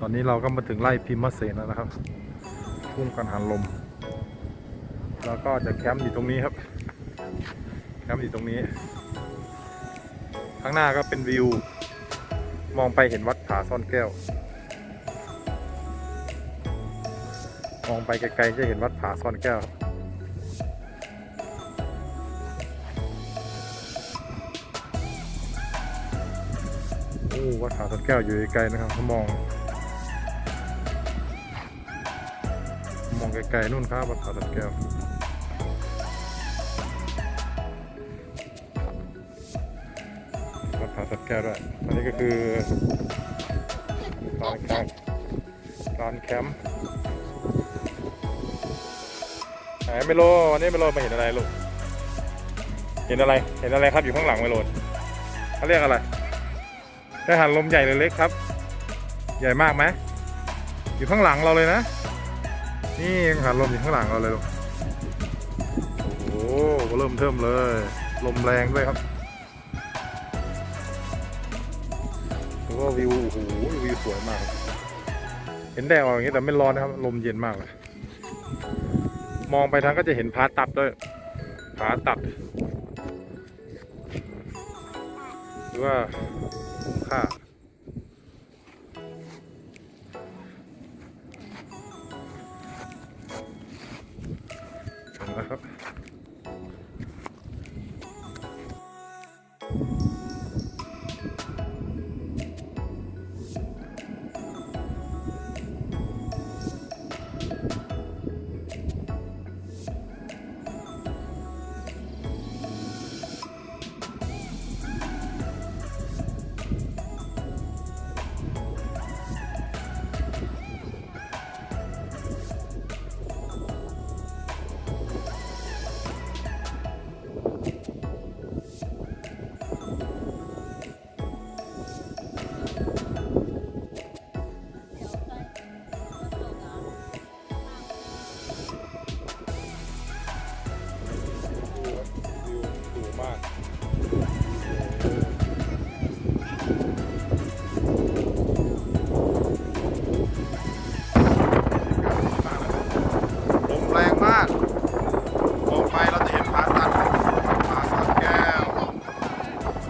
ตอนนี้เราก็มาถึงไร่พิมพ์เสนแล้วนะครับทุ่งกังหันลม แล้วก็จะแคมป์อยู่ตรงนี้ครับ แคมป์อยู่ตรงนี้ ข้างหน้าก็เป็นวิว มองไปเห็นวัดผาซ่อนแก้ว มองไปไกลๆจะเห็นวัดผาซ่อนแก้วโอ้วัดผาซ่อนแก้วอยู่ไกลนะครับถ้ามอง มองไกลๆนู่นครับวัดผาซ่อนแก้ววัดผาสัตว์แก้วด้วยอันนี้ก็คือร้านแคมป์ร้านแคมป์ไหนไม่โลวันนี้ไม่โลมาเห็นอะไรลูกเห็นอะไร เห็นอะไรครับอยู่ข้างหลังไม่โลเขาเรียกอะไรแค่หันลมใหญ่หรือเล็กครับ ใหญ่มากไหมอยู่ข้างหลังเราเลยนะ นี่หันลมอยู่ข้างหลังเราเลยลูกโอ้โหเริ่มเทิมเลย ลมแรงด้วยครับแล้วก็วิวโอ้โหวิวสวยมาก เห็นแดดออกอย่างนี้แต่ไม่ร้อนนะครับ ลมเย็นมากเลย มองไปทางก็จะเห็นผาตัดด้วยผาตัดหรือว่าคุ้มค่า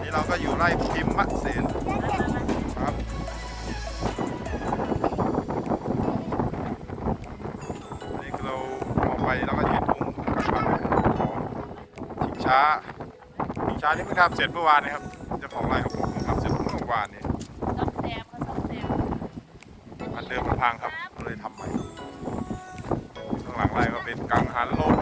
นี่เราก็อยู่ไร่พิมพ์มะเสนครับนี่คือเรามองไปเราก็จะเห็นทุ่งครับชิงช้าชิงช้านี่เพิ่งทำเสร็จเมื่อวานนี้ครับเจ้าของไร่เขาบอกเพิ่งทำเสร็จเมื่อวานนี้ซ่อมแซมเขาซ่อมแซมอันเดิมมันพังครับก็เลยทำใหม่ข้างหลังไร่ก็เป็นกังหันลม